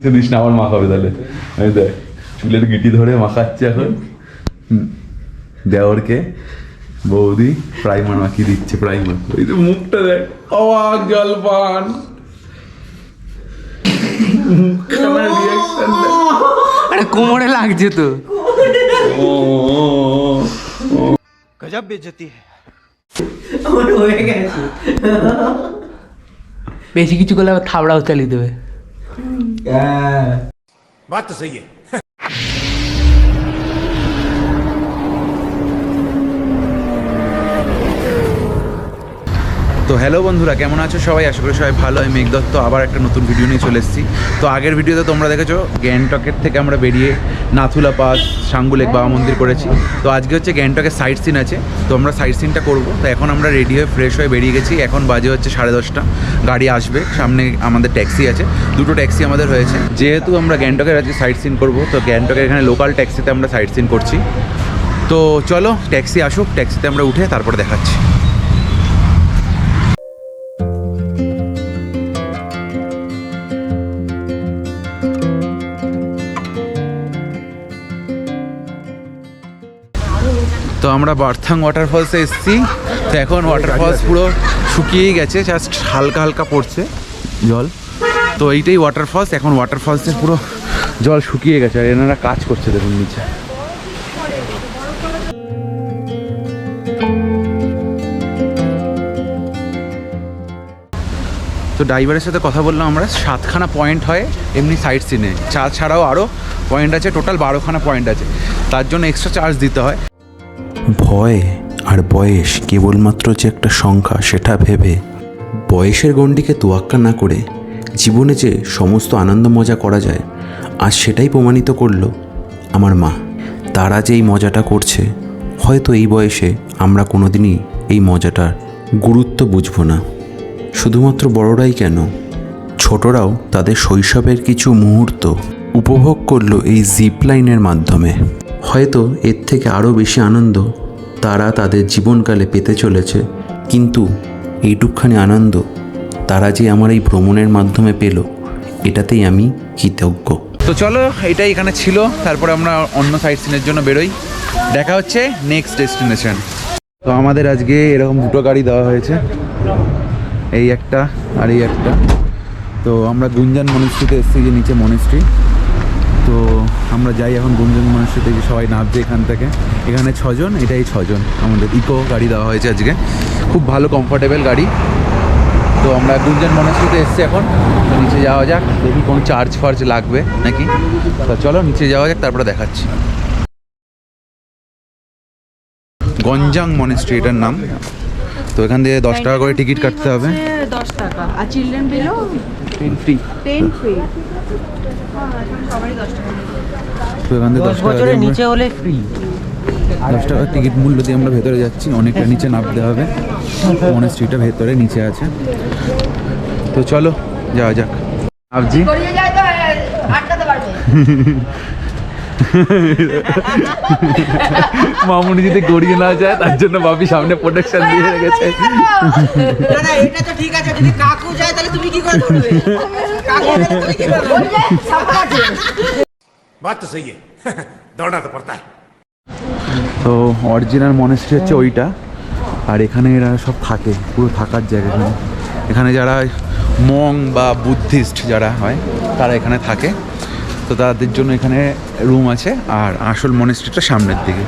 This না আমার মাখাবে তাহলে। আমি দেখ চুলের গিটি ধরে মাখাচ্ছে এখন। দেওরকে বৌদি প্রাইমার মাখিয়ে দিচ্ছে প্রাইমার। এই তো মুখটা দেখ অবাক জল পান আরে কোমরে লাগছে তো। গজব বেজতি আমার বেশি কিছু করলে আবার থাবড়াও চালিয়ে দেবে। ਠੀਕ ਹੈ। ਬਾਤ ਸਹੀ ਹੈ। তো হ্যালো বন্ধুরা, কেমন আছো সবাই? আশা করি সবাই ভালো। আমি মেঘ দত্ত আবার একটা নতুন ভিডিও নিয়ে চলে এসেছি। তো আগের ভিডিওতে তোমরা দেখেছ, গ্যাংটকের থেকে আমরা বেরিয়ে নাথুলা পাস সাঙ্গুলেক বাবা মন্দির করেছি। তো আজকে হচ্ছে গ্যাংটকের সাইড সিন আছে। তো আমরা সাইড সিনটা করব। তো এখন আমরা রেডি হয়ে ফ্রেশ হয়ে বেরিয়ে গেছি। এখন বাজে হচ্ছে সাড়ে দশটা। গাড়ি আসবে। সামনে আমাদের ট্যাক্সি আছে। দুটো ট্যাক্সি আমাদের হয়েছে। যেহেতু আমরা গ্যাংটকের আজকে সাইড সিন করব, তো গ্যাংটকের এখানে লোকাল ট্যাক্সিতে আমরা সাইড সিন করছি। তো চলো ট্যাক্সি আসুক। ট্যাক্সিতে আমরা উঠে তারপর দেখাচ্ছি। আমরা বার্থাং ওয়াটারফলসে এসেছি। তো এখন ওয়াটারফলস পুরো শুকিয়েই গেছে জাস্ট হালকা হালকা পড়ছে জল। তো এইটাই ওয়াটারফলস এখন ওয়াটারফলসের পুরো জল শুকিয়ে গেছে আর এনারা কাজ করছে দেখুন নিচে। তো ড্রাইভারের সাথে কথা বললাম আমরা সাতখানা পয়েন্ট হয় এমনি সাইড সিনে চা ছাড়াও আরও পয়েন্ট আছে টোটাল বারোখানা পয়েন্ট আছে। তার জন্য এক্সট্রা চার্জ দিতে হয়। ভয় আর বয়স কেবলমাত্র যে একটা সংখ্যা, সেটা ভেবে বয়সের গণ্ডিকে তোয়াক্কা না করে জীবনে যে সমস্ত আনন্দ মজা করা যায়, আজ সেটাই প্রমাণিত করল আমার মা। তারা যে এই মজাটা করছে, হয়তো এই বয়সে আমরা কোনোদিনই এই মজাটার গুরুত্ব বুঝব না। শুধুমাত্র বড়রাই কেন? ছোটরাও তাদের শৈশবের কিছু মুহূর্ত উপভোগ করল এই জিপ লাইনের মাধ্যমে। হয়তো এর থেকে আরও বেশি আনন্দ তারা তাদের জীবনকালে পেতে চলেছে। কিন্তু এইটুকখানি আনন্দ তারা যে আমার এই ভ্রমণের মাধ্যমে পেল, এটাতেই আমি কৃতজ্ঞ। তো চলো, এটাই এখানে ছিল। তারপরে আমরা অন্য সাইড সিনের জন্য বেরোই। দেখা হচ্ছে নেক্সট ডেস্টিনেশন তো আমাদের আজকে এরকম দুটো গাড়ি দেওয়া হয়েছে। এই একটা আর এই একটা। তো আমরা গুঞ্জন মনিস্ট্রিতে এসেছি যে নিচে মনিস্ট্রি তো আমরা যাই এখন গুঞ্জন মনিস্ট্রিতে যে সবাই নামছে এখান থেকে। এখানে ছজন এটাই ছজন। আমাদের ইকো গাড়ি দেওয়া হয়েছে আজকে। খুব ভালো কমফোর্টেবল গাড়ি। তো আমরা গুঞ্জন মনস্রিতে এসছি এখন। নিচে যাওয়া যাক দেখি কোনো চার্জ ফার্জ লাগবে নাকি। তো চলো নিচে যাওয়া যাক তারপরে দেখাচ্ছি। গঞ্জাং মনেস্ট্রি এটার নাম। তো এখান থেকে দশ টাকা করে টিকিট কাটতে হবে। দশ টাকা। আর চিলড্রেন ফ্রি ফ্রি তো এখান থেকে দশ টাকা নিচে হলে ফ্রি দশ টাকার টিকিট মূল্য দিয়ে আমরা ভেতরে যাচ্ছি অনেকটা নিচে নামতে হবে। মনেস্ট্রিটা ভেতরে নিচে আছে। তো চলো যাওয়া যাক। ভাবছি। গড়িয়ে যায় তো আটকাতে পারবে মামুনি যদি গড়িয়ে না যায় তার জন্য বাপি সামনে প্রোটেকশন দিয়ে রেখেছে। দাদা এটা তো ঠিক আছে যদি কাকু যায় তাহলে তুমি কি করে তো অরিজিনাল মনেস্ট্রি হচ্ছে ওইটা। আর এখানে এরা সব থাকে, পুরো থাকার জায়গা এখানে। এখানে যারা মং বা বুদ্ধিস্ট যারা হয়, তারা এখানে থাকে। তো তাদের জন্য এখানে রুম আছে, আর আসল মনেস্ট্রিটা সামনের দিকে।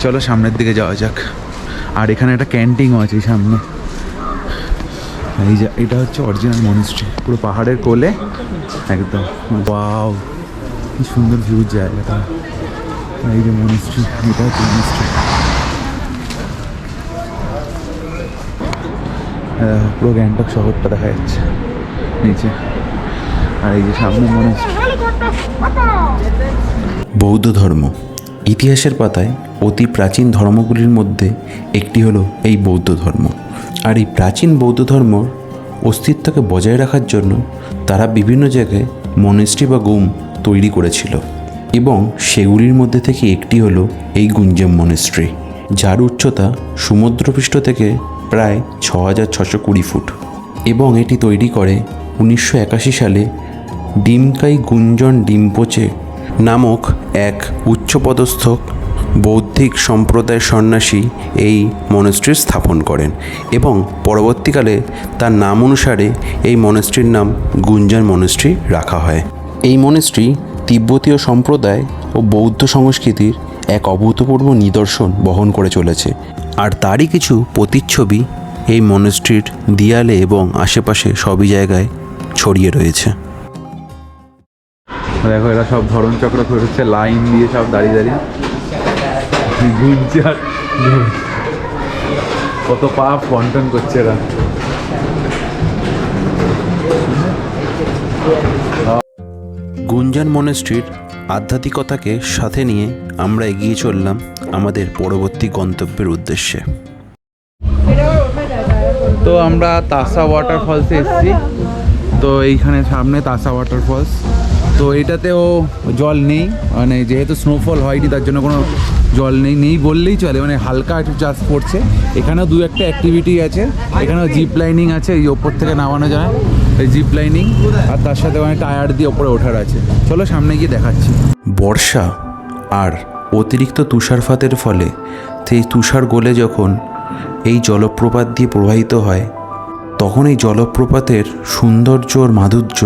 চলো সামনের দিকে যাওয়া যাক। আর এখানে একটা ক্যান্টিনও আছে সামনে। এই যে এটা হচ্ছে অরিজিনাল মনিস্ট্রি পুরো পাহাড়ের কোলে। একদম। ওয়াও কি সুন্দর ভিউ জায়গাটা। এই যে মনিস্ট্রি এটা হচ্ছে মনিস্ট্রি পুরো গ্যাংটক শহরটা দেখা যাচ্ছে। নিচে। আর এই যে সামনে মনিস্ট্রি বৌদ্ধ ধর্ম। ইতিহাসের পাতায় অতি প্রাচীন ধর্মগুলির মধ্যে একটি হলো এই বৌদ্ধ ধর্ম। আর এই প্রাচীন বৌদ্ধ ধর্মর অস্তিত্বকে বজায় রাখার জন্য তারা বিভিন্ন জায়গায় মনেস্ট্রি বা গুম তৈরি করেছিল এবং সেগুলির মধ্যে থেকে একটি হলো এই গুঞ্জম মনেস্ট্রি যার উচ্চতা সমুদ্রপৃষ্ঠ থেকে প্রায় ছ হাজার ছশো কুড়ি ফুট এবং এটি তৈরি করে উনিশশো একাশি সালে ডিমকাই গুঞ্জন ডিম্পোচে নামক এক উচ্চপদস্থ বৌদ্ধিক সম্প্রদায় সন্ন্যাসী এই মনস্ট্রি স্থাপন করেন এবং পরবর্তীকালে তার নাম অনুসারে এই মনস্ট্রির নাম গুঞ্জন মনস্ট্রি রাখা হয়। এই মনস্ট্রি তিব্বতীয় সম্প্রদায় ও বৌদ্ধ সংস্কৃতির এক অভূতপূর্ব নিদর্শন বহন করে চলেছে। আর তারই কিছু প্রতিচ্ছবি এই মনস্ট্রির দিয়ালে এবং আশেপাশে সবই জায়গায় ছড়িয়ে রয়েছে। দেখো এরা সব ধরন চক্র করেছে লাইন দিয়ে সব দাঁড়িয়ে দাঁড়িয়ে। গুঞ্জার কত পাপ বন্টন করছে এরা। গুঞ্জান মনেস্ট্রির আধ্যাত্মিকতাকে সাথে নিয়ে আমরা এগিয়ে চললাম আমাদের পরবর্তী গন্তব্যের উদ্দেশ্যে। তো আমরা তাসা ওয়াটারফলসে এসেছি। তো এইখানে সামনে তাসা ওয়াটারফলস তো এটাতেও জল নেই মানে যেহেতু স্নোফল হয়নি, তার জন্য কোনো জল নেই নেই বললেই চলে মানে হালকা একটু চাষ পড়ছে। এখানেও দু একটা অ্যাক্টিভিটি আছে, এখানেও জিপ লাইনিং আছে, এই ওপর থেকে নামানো যায়, এই জিপ লাইনিং আর তার সাথে মানে টায়ার দিয়ে ওপরে ওঠার আছে। চলো সামনে গিয়ে দেখাচ্ছি। বর্ষা আর অতিরিক্ত তুষারপাতের ফলে সেই তুষার গলে যখন এই জলপ্রপাত দিয়ে প্রবাহিত হয়, তখন এই জলপ্রপাতের সৌন্দর্য আর মাধুর্য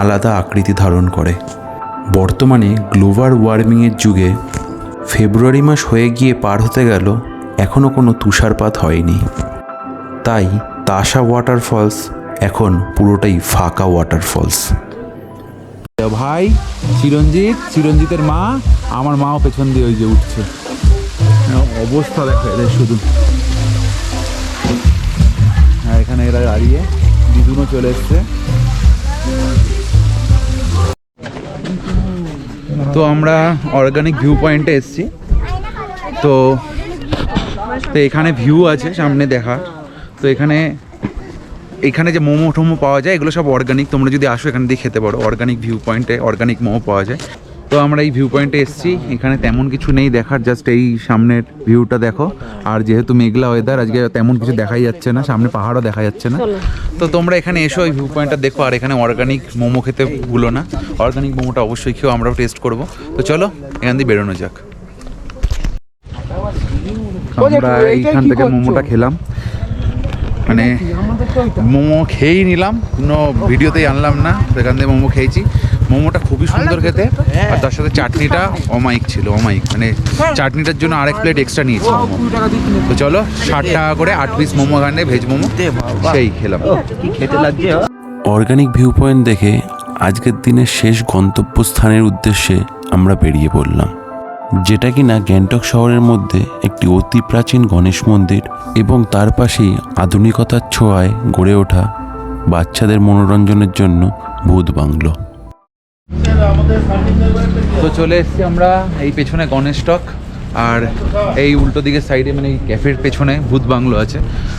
আলাদা আকৃতি ধারণ করে। বর্তমানে গ্লোবাল ওয়ার্মিংয়ের যুগে ফেব্রুয়ারি মাস হয়ে গিয়ে পার হতে গেল এখনও কোনো তুষারপাত হয়নি। তাই তাসা ওয়াটারফলস এখন পুরোটাই ফাঁকা ওয়াটারফলস। ভাই চিরঞ্জিত চিরঞ্জিতের মা আমার মাও পেছন দিয়ে ওই যে উঠছে। অবস্থা দেখো এদের শুধু। আর এখানে এরা দাঁড়িয়ে দিদুনও চলে এসছে। তো আমরা অর্গানিক ভিউ পয়েন্টে এসেছি। তো তো এখানে ভিউ আছে, সামনে দেখা তো এখানে এখানে যে মোমো টোমো পাওয়া যায়, এগুলো সব অর্গানিক তোমরা যদি আসো এখানে দিয়ে খেতে পারো। অর্গানিক ভিউ পয়েন্টে অর্গানিক মোমো পাওয়া যায়। তো আমরা এই ভিউ পয়েন্টে এসেছি। এখানে তেমন কিছু নেই দেখার জাস্ট এই সামনের ভিউটা দেখো। আর যেহেতু মেঘলা ওয়েদার আজকে তেমন কিছু দেখাই যাচ্ছে না সামনে পাহাড়ও দেখা যাচ্ছে না। তো তোমরা এখানে এসো এই ভিউ পয়েন্টটা দেখো আর এখানে অর্গানিক মোমো খেতে ভুলো না। অর্গানিক মোমোটা অবশ্যই খেয়েও আমরাও টেস্ট করব। তো চলো এখান দিয়ে বেরোনো যাক। আমরা এইখান থেকে মোমোটা খেলাম। মানে মোমো খেয়েই নিলাম কোনো ভিডিওতেই আনলাম না সেখান থেকে মোমো খেয়েছি। মোমোটা খুবই সুন্দর খেতে। আর তার সাথে চাটনিটা অমাইক ছিল অমাইক মানে চাটনিটার জন্য আরেক প্লেট এক্সট্রা নিয়েছি মোমো। তো চলো ষাট টাকা করে আট পিস মোমো এখানে ভেজ মোমো সেই খেলাম। অর্গানিক ভিউ পয়েন্ট দেখে আজকের দিনের শেষ গন্তব্যস্থানের উদ্দেশ্যে আমরা বেরিয়ে পড়লাম। যেটা কিনা গ্যাংটক শহরের মধ্যে একটি অতি প্রাচীন গণেশ মন্দির এবং তার পাশেই আধুনিকতার ছোঁয়ায় গড়ে ওঠা বাচ্চাদের মনোরঞ্জনের জন্য ভূত বাংলো। তো চলে এসেছি আমরা এই পেছনে গণেশ টক আর এই উল্টো দিকের সাইডে মানে এই ক্যাফের পেছনে ভূত বাংলো আছে।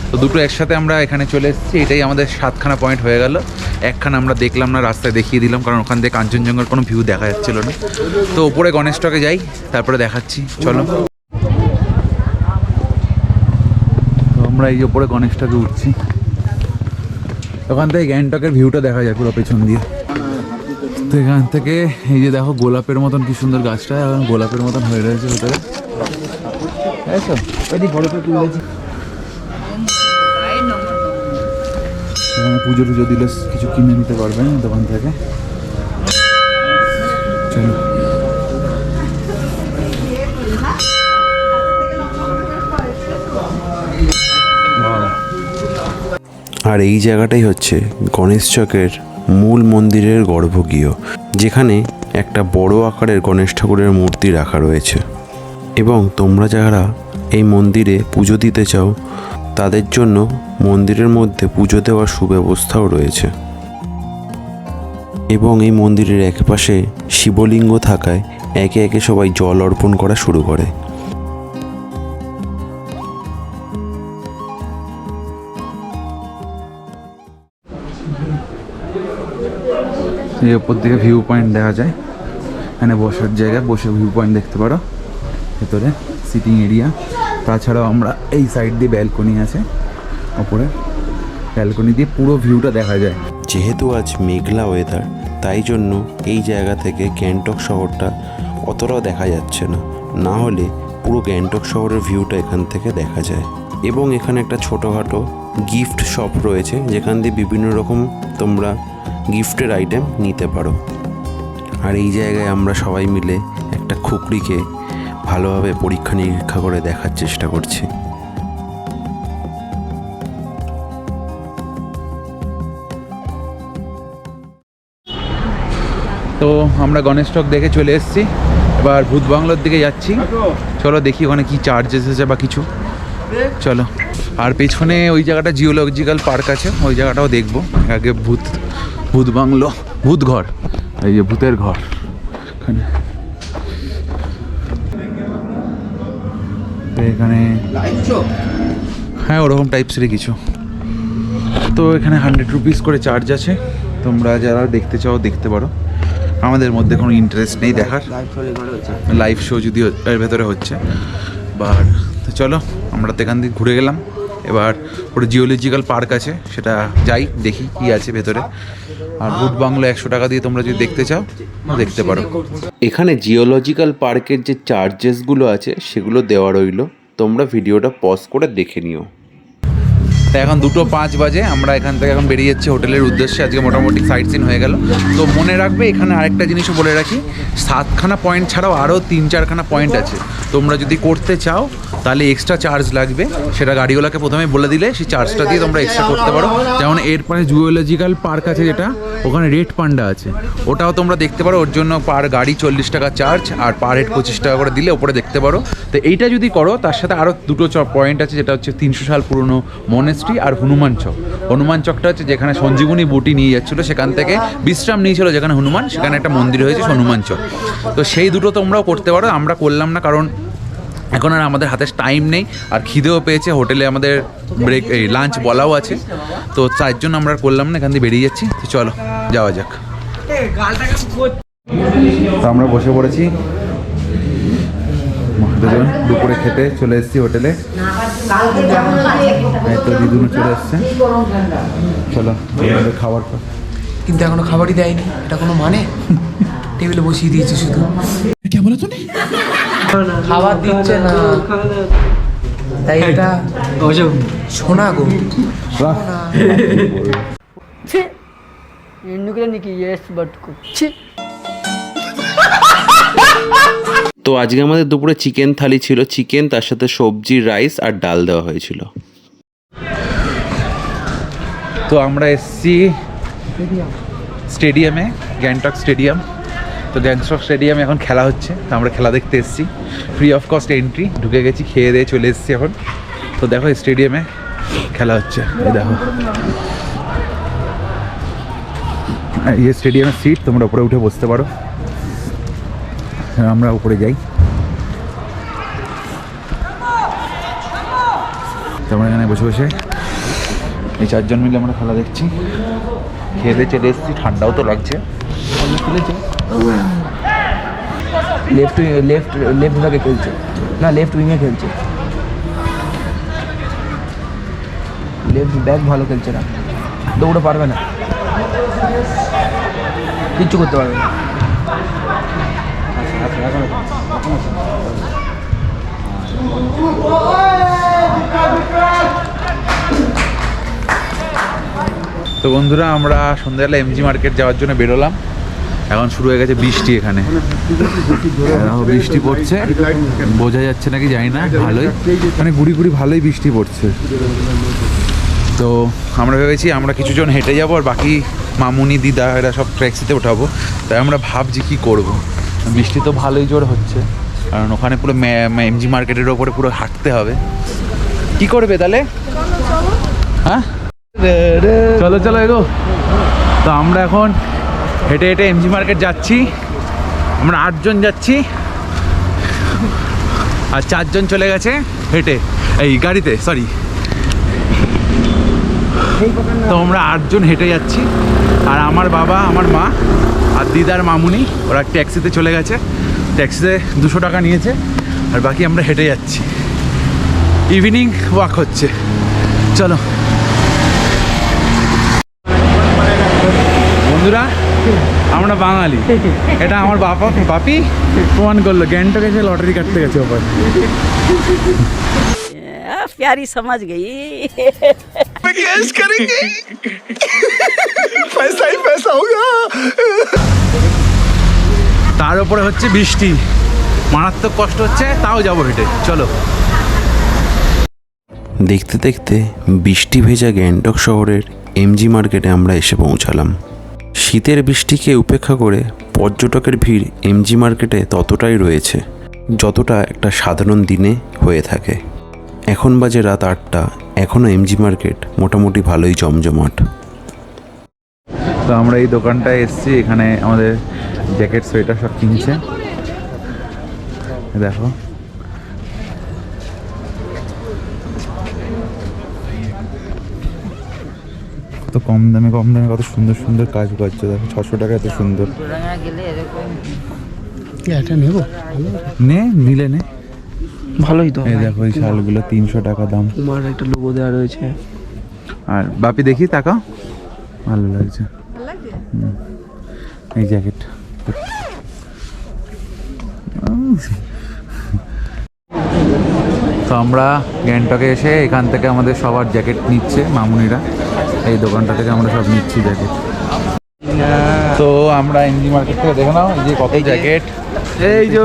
তো দুটো একসাথে আমরা এখানে চলে এসেছি, এটাই আমাদের সাতখানা পয়েন্ট হয়ে গেল। একখানা আমরা দেখলাম না, রাস্তায় দেখিয়ে দিলাম, কারণ ওখান থেকে কাঞ্চনজঙ্ঘার কোনো ভিউ দেখা যাচ্ছিল না। তো ওপরে গণেশ টকে যাই, তারপরে দেখাচ্ছি, চলো। তো আমরা এই ওপরে গণেশ টকে উঠছি। ওখান থেকে গ্যাংটকের ভিউটা দেখা যায় পুরো পেছন দিয়ে। তো এখান থেকে এই যে দেখো গোলাপের মতন কি সুন্দর গাছটা, এখন গোলাপের মতন হয়ে রয়েছে ভেতরে। পুজো টুজো দিলে কিছু কিনে নিতে পারবেন দোকান থেকে। আর এই জায়গাটাই হচ্ছে গণেশ চকের মূল মন্দিরের গর্ভগৃহ, যেখানে একটা বড় আকারের গণেশ ঠাকুরের মূর্তি রাখা রয়েছে। এবং তোমরা যারা এই মন্দিরে পুজো দিতে চাও, তাদের জন্য মন্দিরের মধ্যে পুজো দেওয়ার সুব্যবস্থাও রয়েছে। এবং এই মন্দিরের একপাশে শিবলিঙ্গ থাকায় একে একে সবাই জল অর্পণ করা শুরু করে। এই ওপর দিকে ভিউ পয়েন্ট দেখা যায়। এখানে বসার জায়গা বসে ভিউ পয়েন্ট দেখতে পারো। ভেতরে সিটিং এরিয়া তাছাড়াও আমরা এই সাইড দিয়ে ব্যালকনি আছে, ওপরে। ব্যালকনি দিয়ে পুরো ভিউটা দেখা যায়। যেহেতু আজ মেঘলা ওয়েদার তাই জন্য এই জায়গা থেকে গ্যাংটক শহরটা অতটাও দেখা যাচ্ছে না। না হলে পুরো গ্যাংটক শহরের ভিউটা এখান থেকে দেখা যায়। এবং এখানে একটা ছোটোখাটো গিফট শপ রয়েছে, যেখান দিয়ে বিভিন্ন রকম তোমরা গিফটের আইটেম নিতে পারো। আর এই জায়গায় আমরা সবাই মিলে একটা খুকড়িকে ভালোভাবে পরীক্ষা নিরীক্ষা করে দেখার চেষ্টা করছি। তো আমরা গণেশ টক দেখে চলে এসেছি। এবার ভূত বাংলোর দিকে যাচ্ছি। চলো দেখি ওখানে কি চার্জেস আছে বা কিছু। চলো। আর পেছনে ওই জায়গাটা জিওলজিক্যাল পার্ক আছে, ওই জায়গাটাও দেখব। আগে ভূত ভূত বাংলো, ভূত ঘর, এই যে ভূতের ঘর। এখানে। এখানে হ্যাঁ ওরকম টাইপসেরই কিছু। তো এখানে হান্ড্রেড রুপিস করে চার্জ আছে। তোমরা যারা দেখতে চাও, দেখতে পারো। আমাদের মধ্যে কোনো ইন্টারেস্ট নেই দেখার। লাইভ শো যদি এর ভেতরে হচ্ছে। তো চলো, আমরা তো এখান থেকে ঘুরে গেলাম। এবার ওটা জিওলজিক্যাল পার্ক আছে সেটা যাই দেখি কি আছে ভেতরে। আর ভূত বাংলা একশো টাকা দিয়ে তোমরা যদি দেখতে চাও দেখতে পারো। এখানে জিওলজিক্যাল পার্কের যে চার্জেসগুলো আছে সেগুলো দেওয়া রইল। তোমরা ভিডিওটা পজ করে দেখে নিও। তা এখন দুটো পাঁচ বাজে আমরা এখান থেকে এখন বেরিয়ে যাচ্ছি হোটেলের উদ্দেশ্যে। আজকে মোটামুটি সাইট সিন হয়ে গেল। তো মনে রাখবে এখানে আরেকটা জিনিসও বলে রাখি সাতখানা পয়েন্ট ছাড়াও আরও তিন চারখানা পয়েন্ট আছে। তোমরা যদি করতে চাও তাহলে এক্সট্রা চার্জ লাগবে। সেটা গাড়িওয়ালাকে প্রথমে বলে দিলে, সেই চার্জটা দিয়ে তোমরা এক্সট্রা করতে পারো। যেমন এরপরে জুওলজিক্যাল পার্ক আছে যেটা, ওখানে রেড পান্ডা আছে। ওটাও তোমরা দেখতে পারো, ওর জন্য পার গাড়ি চল্লিশ টাকা চার্জ আর পার হেড পঁচিশ টাকা করে দিলে ওপরে দেখতে পারো। তো এইটা যদি করো, তার সাথে আরও দুটো পয়েন্ট আছে, যেটা হচ্ছে তিনশো সাল পুরনো মনেস্ট্রি আর হনুমান চক। হনুমান চকটা হচ্ছে যেখানে সঞ্জীবনী বুটি নিয়ে যাচ্ছিল, সেখান থেকে বিশ্রাম নিয়েছিল যেখানে হনুমান, সেখানে একটা মন্দির হয়েছে, হনুমান চক। তো সেই দুটো তোমরাও করতে পারো, আমরা করলাম না, কারণ এখন আর আমাদের হাতে টাইম নেই আর খিদেও পেয়েছে হোটেলে আমাদের ব্রেক এই লাঞ্চ বলাও আছে। তো তার জন্য আমরা আর করলাম না এখান দিয়ে বেরিয়ে যাচ্ছি। তো চলো যাওয়া যাক। তো আমরা বসে পড়েছি। দুজন দুপুরে খেতে চলে এসেছি হোটেলে। তো দিদুনও চলে এসছে। চলো খাবার কিন্তু এখনও খাবারই দেয়নি এটা কোনো মানে? টেবিলে বসিয়ে দিয়েছে শুধু। খাবার দিচ্ছে না তাই এটা শোনা গো ఎందుకులే నీకు ఏసు పట్టుకు ఛీ তো আজকে আমাদের দুপুরে চিকেন থালি ছিল চিকেন তার সাথে সবজি রাইস আর ডাল দেওয়া হয়েছিল তো আমরা এসছি স্টেডিয়ামে গ্যাংটক স্টেডিয়াম তো গ্যাংটক স্টেডিয়ামে এখন খেলা হচ্ছে। তো আমরা খেলা দেখতে এসেছি। ফ্রি অফ কস্ট এন্ট্রি ঢুকে গেছি, খেয়ে দিয়ে চলে এসেছি এখন। তো দেখো স্টেডিয়ামে খেলা হচ্ছে। এই দেখো। এই স্টেডিয়ামের সিট তোমরা উপরে উঠে বসতে পারো। আমরা উপরে যাই। তোমরা এখানে বসে বসে এই চারজন মিলে আমরা খেলা দেখছি। খেয়ে দিয়ে চলে এসেছি। ঠান্ডাও তো লাগছে। লেফট লেফট লেফট ভাগে খেলছে। না লেফট উইংয়ে খেলছে। লেফট ব্যাক ভালো খেলছে না। দৌড়ে পারবে না। কিচ্ছু করতে পারবে না। তো বন্ধুরা, আমরা সন্ধ্যাবেলা এমজি মার্কেট যাওয়ার জন্য বেরোলাম। এখন শুরু হয়ে গেছে বৃষ্টি এখানে। বৃষ্টি পড়ছে। বোঝা যাচ্ছে নাকি জানি না ভালোই। মানে গুড়ি গুড়ি ভালোই বৃষ্টি পড়ছে। তো আমরা ভেবেছি আমরা কিছুজন হেঁটে যাব আর বাকি মামুনি দিদা এরা সব ট্যাক্সিতে ওঠাবো। তাই আমরা ভাবছি কি করব। বৃষ্টি তো ভালোই জোর হচ্ছে। কারণ ওখানে পুরো এমজি মার্কেটের ওপরে পুরো হাঁটতে হবে। কি করবে তাহলে? হ্যাঁ? চলো চলো এগো। তো আমরা এখন হেঁটে হেঁটে এমজি মার্কেট যাচ্ছি। আমরা আটজন যাচ্ছি। আর চারজন চলে গেছে হেঁটে। এই গাড়িতে সরি তো আমরা আটজন হেঁটে যাচ্ছি। আর আমার বাবা, আমার মা আর দিদার মামুনি, ওরা ট্যাক্সিতে চলে গেছে। ট্যাক্সিতে দুশো টাকা নিয়েছে। আর বাকি আমরা হেঁটে যাচ্ছি। ইভিনিং ওয়াক হচ্ছে। চলো। বন্ধুরা আমরা বাঙালি। এটা আমার বাপা বাপি প্রমাণ করল গ্যাংটকে এসে লটারি কাটতে গেছে ওপর। প্যারি সমাজ গেই। করেঙ্গে। পয়সা হি পয়সা হোগা। তার উপরে হচ্ছে বৃষ্টি। মারাত্মক কষ্ট হচ্ছে তাও যাব হেঁটে। চলো। দেখতে দেখতে বৃষ্টি ভেজা গ্যাংটক শহরের এমজি মার্কেটে আমরা এসে পৌঁছালাম। শীতের বৃষ্টিকে উপেক্ষা করে পর্যটকের ভিড় এমজি মার্কেটে ততটাই রয়েছে, যতটা একটা সাধারণ দিনে হয়ে থাকে। এখন বাজে রাত আটটা এখনও এমজি মার্কেট মোটামুটি ভালোই জমজমাট। তো আমরা এই দোকানটায় এসেছি, এখানে আমাদের জ্যাকেট, সোয়েটার সব কিনছে। দেখো। কত কম দামে কম দামে কত সুন্দর সুন্দর কাজ করছে দেখো ছশো টাকা এত সুন্দর। নে নিলে নে। ভালোই তো। এই দেখো এই শালগুলো তিনশো টাকা দাম। তোমার একটা লোগো দেওয়া রয়েছে। আর বাপি দেখি তাকাও। ভালো লাগছে। এই জ্যাকেট। তো আমরা গ্যাংটকে এসে এখান থেকে আমাদের সবার জ্যাকেট নিচ্ছে মামুনিরা। এই দোকানটা থেকে আমরা সব নিচ্ছি জ্যাকেট তো আমরা এনজি মার্কেট থেকে দেখে নাও এই যে কত জ্যাকেট। এই যে?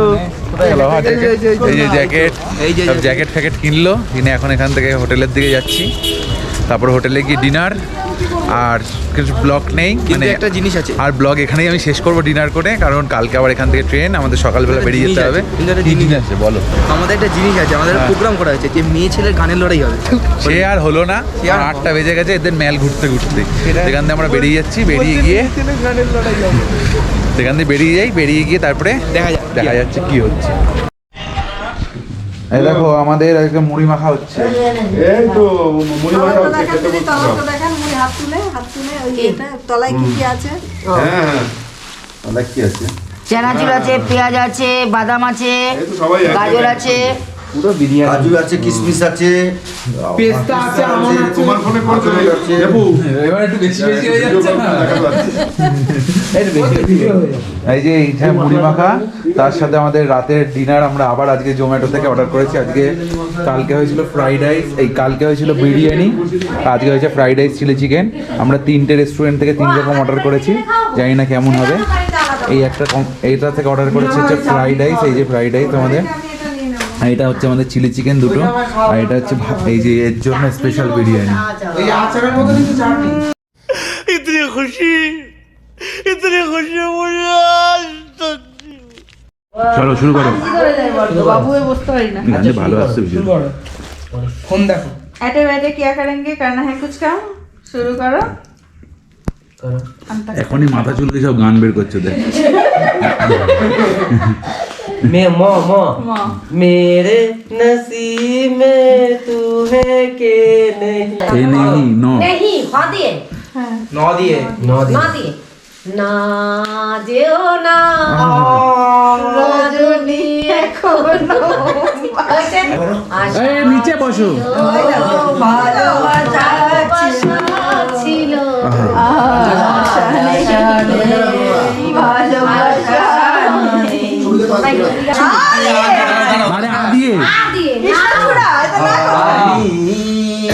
এই যে জ্যাকেট। এই যে সব জ্যাকেট ফ্যাকেট কিনলো। কিনে এখন এখান থেকে হোটেলের দিকে যাচ্ছি। তারপর হোটেলে গিয়ে ডিনার। আর কিছু ব্লগ নেই কিন্তু একটা জিনিস আছে। আর ব্লগ এখানেই আমি শেষ করব ডিনার করে কারণ কালকে আবার এখান থেকে ট্রেন আমাদের সকালবেলা বেরিয়ে যেতে হবে। জিনিস আছে বলো। আমাদের একটা জিনিস আছে আমাদের হ্যাঁ। প্রোগ্রাম করা হয়েছে যে মেয়ে ছেলের গানের লড়াই হবে। সে আর হলো না আটটা বেজে গেছে এদের মেল ঘুরতে ঘুরতে। সেখান থেকে আমরা বেরিয়ে যাচ্ছি বেরিয়ে গিয়ে সেখান থেকে বেরিয়ে যাই বেরিয়ে গিয়ে তারপরে দেখা যাক দেখা যাচ্ছে কি হচ্ছে। এই দেখো আমাদের একটা মুড়ি মাখা হচ্ছে। দেখেন মুড়ি হাত তুলে হাত তুলে ওই এটা তলায় কি কি আছে? তাহলে কি আছে? চানাচুর আছে পেঁয়াজ আছে বাদাম আছে গাজর আছে। কাজু আছে কিশমিশ আছে। পেস্তা আছে আমন্ড আছে। তোমার ফোনে করতে আছে। এবার একটু বেশি বেশি হয়ে যাচ্ছে না? এই যে এইটা মুড়ি মাখা তার সাথে আমাদের রাতের ডিনার আমরা আবার আজকে জোম্যাটো থেকে অর্ডার করেছি। আজকে কালকে হয়েছিল ফ্রাইড রাইস এই কালকে হয়েছিল বিরিয়ানি আজকে হয়েছে ফ্রাইড রাইস চিলি চিকেন। আমরা তিনটে রেস্টুরেন্ট থেকে তিন রকম অর্ডার করেছি জানি না কেমন হবে। এই একটা কম- এইটা থেকে অর্ডার করেছি হচ্ছে ফ্রাইড রাইস এই যে ফ্রাইড রাইস আমাদের। আর এটা হচ্ছে আমাদের চিলি চিকেন দুটো আর এটা হচ্ছে এই যে এর জন্য স্পেশাল বিরিয়ানি। এই আচারের মতো ইতনি খুশি ইতনি খুশি চলো শুরু করো। বাবু বসতে পারি না। আচ্ছা, ভালো আসছে আচ্ছা, শুরু করো। ফোন দেখো। এটে বেটে কিয়া করেঙ্গে কারণ হ্যাঁ কুছ কাম শুরু করো। এখনই মাথা চুলকে সব গান বের করছে দেখ। মে ম ম माँ मेरे नसीब में तू है के नहीं এ নেই ন নেহি হ দিয়ে ন দিয়ে ন না দিয়ে না যেও না রজনী এখনো আশা নিচে বসো ভালোবাসা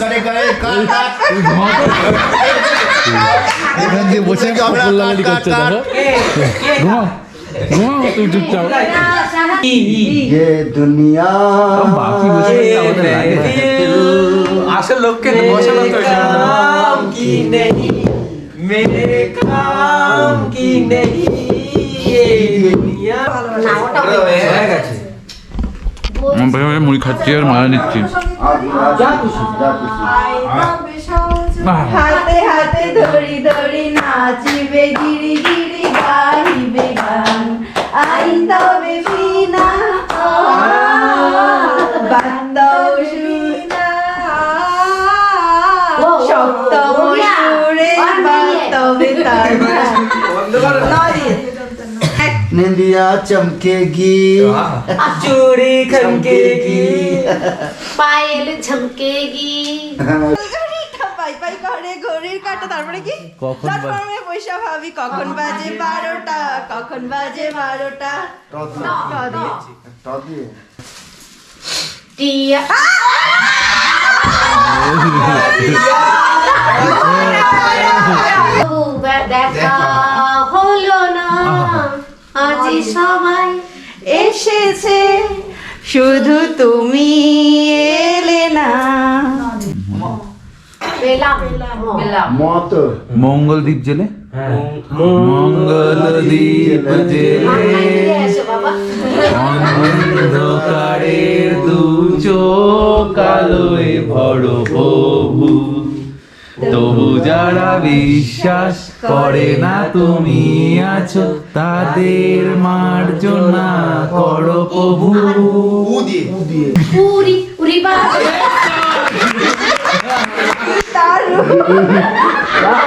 করে করে কাট এখান দিয়ে বসে কল্লাগাড়ি করছে দেখো ঘুমাও ঘুমাও তুমি চুপচাপ ये दुनिया বাকি বসে আমাদের লাগে না। আসল লোককে বসানো তো काम की नहीं मेरे काम की नहीं ये दुनिया না ওটা হয়ে গেছে আমার ভাই মুড়ি খাচ্ছি আর মারা নিচ্ছি। হাতে হাতে ধরি ধরি নাচিবে গিরি निंदिया चमकेगी চুরি খমকেগি পায়েল ঝমকেগি ঘড়িটা পাই পাই করে ঘড়ির কাটা তারপরে কি কখন বাজে? তারপরে পয়সা ভাবি কখন বাজে বারোটা কখন বাজে বারোটা ক দিয়ে। টিয়া দেখা হলো না আজি সবাই এসেছে। শুধু তুমি এলে না। পেলাম। পেলাম। মঙ্গল দ্বীপ জেলে? মঙ্গল দ্বীপ জেলে। অন্ধকারের দু চোখ আলোয় ভর প্রভু তবু যারা বিশ্বাস করে না তুমি আছো তাদের মার্জনা করো প্রভু।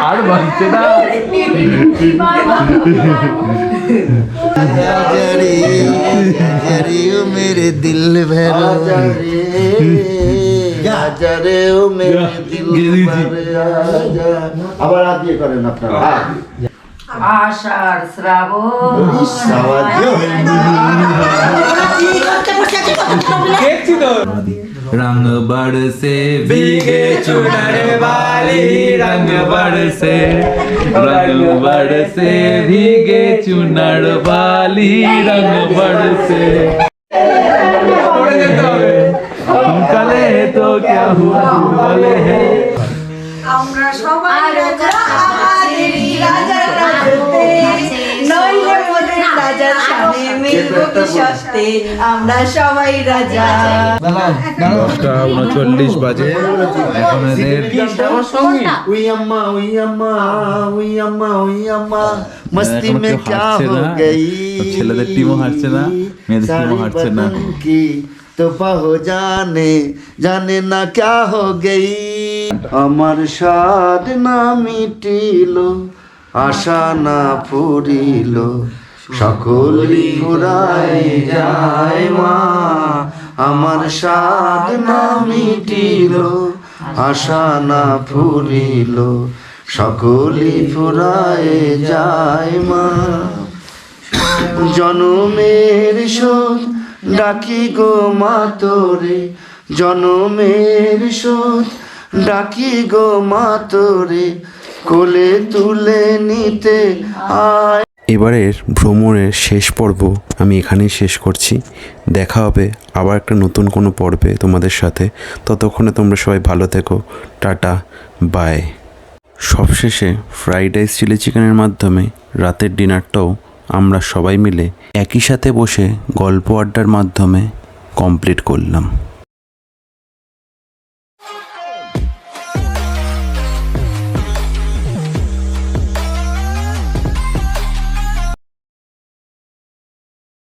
আর বাঁচছে না। মেরে দিল ভেরো। मेरे दिल भरो जरे ओ मेरे दिल भरो আবার হাত দিয়ে করেন আপনারা আষাঢ় শ্রাবণ সাহায্য रंग बरसे भीगे चुनर वाली रंग बरसे रंग बरसे भीगे चुनर वाली रंग बरसे हम क्या हुआ कले है আমরা সবাই রাজা আমাদেরই রাজার রাজতে নইলে মোদের রাজার সামনে মিলব কি সস্তে আমরা সবাই রাজা দশটা উনচল্লিশ বাজে এখন এদের উই আম্মা উই আম্মা উই আম্মা উই আম্মা मस्ती এখনো में কেউ क्या হাঁটছে हो না। गई ছেলেদের টিমও হাঁটছে না, মেয়েদের টিমও सारी হাঁটছে না। তো পাহো জানে জানে না ক্যা হো গেই। আমার স্বাদ না মিটিল, আশা না ফুরিল। সকলি ফুরাই যায় মা, আমার স্বাদ না মিটিল, আশা না ফুরিল। সকলি ফুরায় যায় মা। জনমের শোধ ডাকি গো মা তোরে, জনমের শোধ। ডাকি গো মা তোরে, কোলে তুলে নিতে আয়। এবারের ভ্রমণের শেষ পর্ব আমি এখানেই শেষ করছি। দেখা হবে আবার একটা নতুন কোনো পর্বে তোমাদের সাথে। ততক্ষণে তোমরা সবাই ভালো থেকো। Tata, bye. সবশেষে ফ্রাইড রাইস চিলি চিকেনের মাধ্যমে রাতের ডিনারটাও আমরা সবাই মিলে একই সাথে বসে গল্প আড্ডার মাধ্যমে কমপ্লিট করলাম।